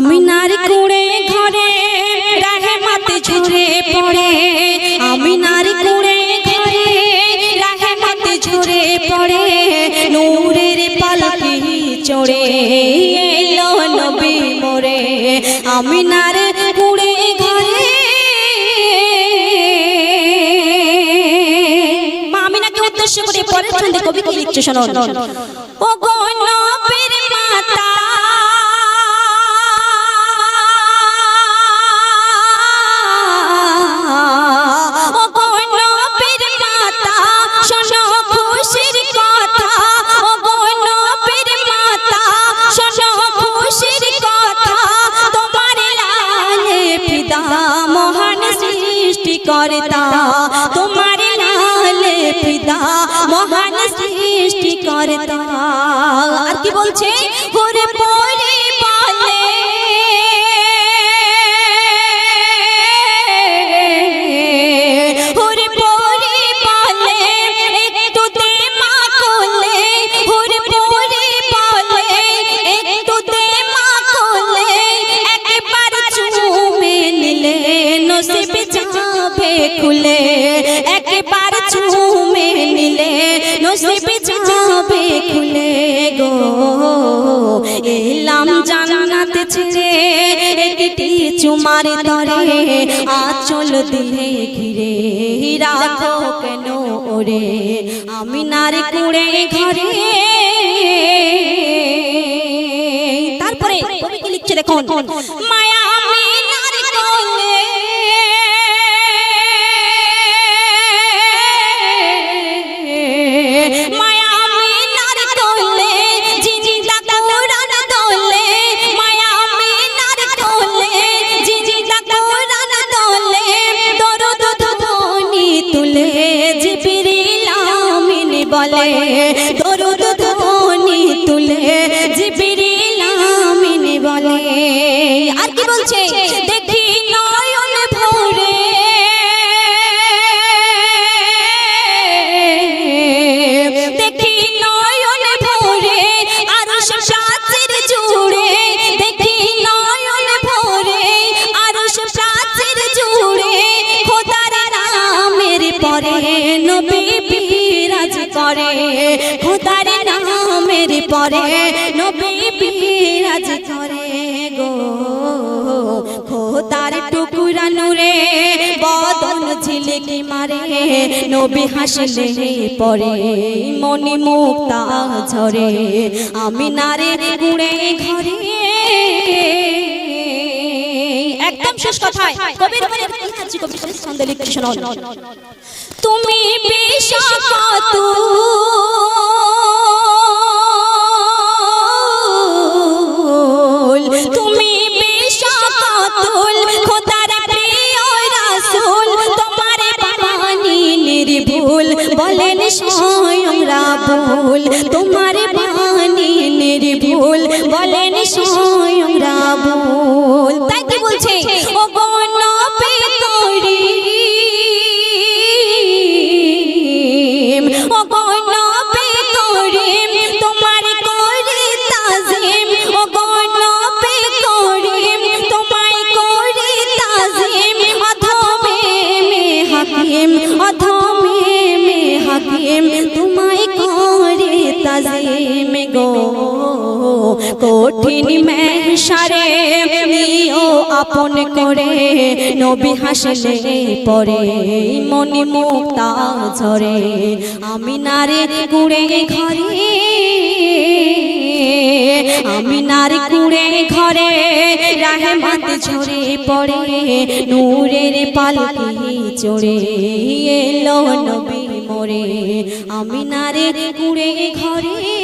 আমি নারী কুড়ে ঘরে রাহেমাত ঝরে পড়ে। আমি নারী কুড়ে ঘরে রাহেমাত ঝরে পড়ে। নূরের পালকি চড়ে এলো নবী মোরে। আমি নারী কুড়ে ঘরে মা আমিনাকে উদ্দেশ্য করে পরের ছন্দে কবি লিখছে শোনো। ও গো নবীর মাতা সৃষ্টিকর্তা তোমার লাল পিতা মহান সৃষ্টি সৃষ্টিকর্তা আর কি বলছে? নসিব যাবে খুলে গো, এলাম জান্নাত ছেড়ে একটি চুমার আচল দিয়ে ঘিরে রাখো কেন ওরে? আমি নারী কুড়ে ঘরে। তারপরে কবি লিখছে দেখুন মায়া বলে দরদ ধ্বনি তুলে, জিবরিল আমিন বলে। আর কি বলছে? দেখি নয়ন ভরে। দেখি নয়ন ভরে আরশ প্রাচীর জুড়ে। দেখি নয়ন ভরে আরশ প্রাচীর জুড়ে। খোদার নামের পরে নবী করে খোদার নামের পরে, নবী বিরাজ করে গো। খোদার টুকুরা নূরে বদন ঝিলিকি মারে, নবী হাসলে পরে, মনি মুক্তা ঝরে। আমি নারে গুড়ে ঘরে। একদম শেষ কথায়, কবির বলে লিখছি কবি শেষ ছন্দে লিখছি শোনো তুমি বিষাকত। তুমি বিষাকতুল, খোদার প্রিয় রাসূল, তোমার বাণী নির্ভুল। বলেন স্বয়ং রাবুল, তোমার বাণী নির্ভুল। বলেন স্বয়ং রাবুল। তাই কি বলছে? গো। কঠিন মেহসারে নিও আপন করে। নবী হাসলে পরে মনি মুক্তা ঝরে। আমি নারে কুড়ে ঘরে আমি নারী কুড়ে ঘরে রাহেমাত ঝরে পড়ে। নূরের পালকি চড়ে এলো নবী মোরে। আমি নারী কুড়ে ঘরে